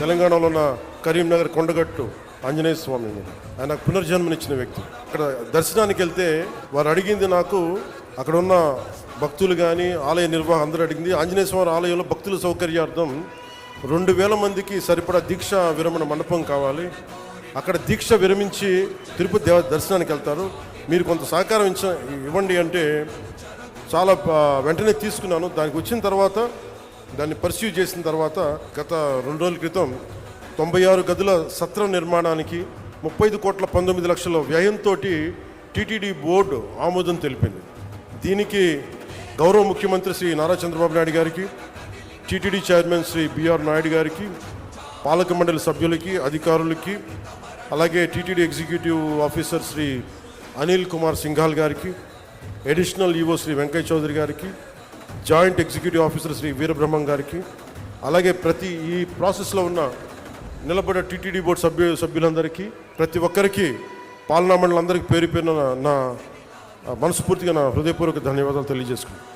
తెలంగాణలో ఉన్న కరీంనగర్ కొండగట్టు ఆంజనేయ స్వామి ఆయన నాకు పునర్జన్మనిచ్చిన వ్యక్తి. అక్కడ దర్శనానికి వెళ్తే వారు అడిగింది నాకు అక్కడ ఉన్న భక్తులు కానీ ఆలయ నిర్వాహం అందరూ అడిగింది ఆంజనేయ స్వామి ఆలయంలో భక్తుల సౌకర్యార్థం రెండు వేల మందికి సరిపడా దీక్ష విరమణ మండపం కావాలి. అక్కడ దీక్ష విరమించి తిరుపతి దేవ దర్శనానికి వెళ్తారు. మీరు కొంత సహకారం ఇచ్చ ఇవ్వండి అంటే చాలా వెంటనే తీసుకున్నాను. దానికి వచ్చిన తర్వాత దాన్ని పర్స్యూ చేసిన తర్వాత గత రెండు రోజుల క్రితం తొంభై ఆరు గదుల సత్రం నిర్మాణానికి ముప్పై ఐదు కోట్ల పంతొమ్మిది లక్షల వ్యయంతో టీటీడీ బోర్డు ఆమోదం తెలిపింది. దీనికి గౌరవ ముఖ్యమంత్రి శ్రీ నారా చంద్రబాబు నాయుడు గారికి TTD chairman Shri BR Naidu గారికి పాలక మండలి సభ్యులకి అధికారులకి అలాగే TTD executive officer Shri Anil Kumar Singhal గారికి అడిషనల్ ఈవో శ్రీ వెంకయ్య చౌదరి గారికి joint executive officer Shri Veerabrahmam గారికి అలాగే ప్రతి ఈ ప్రాసెస్లో ఉన్న నిలబడే టీటీడీ బోర్డు సభ్యు సభ్యులందరికీ ప్రతి ఒక్కరికి పాలనా మండలందరికీ పేరు పేరున నా- నా మనస్ఫూర్తిగా నా హృదయపూర్వక ధన్యవాదాలు తెలియజేసుకున్నాను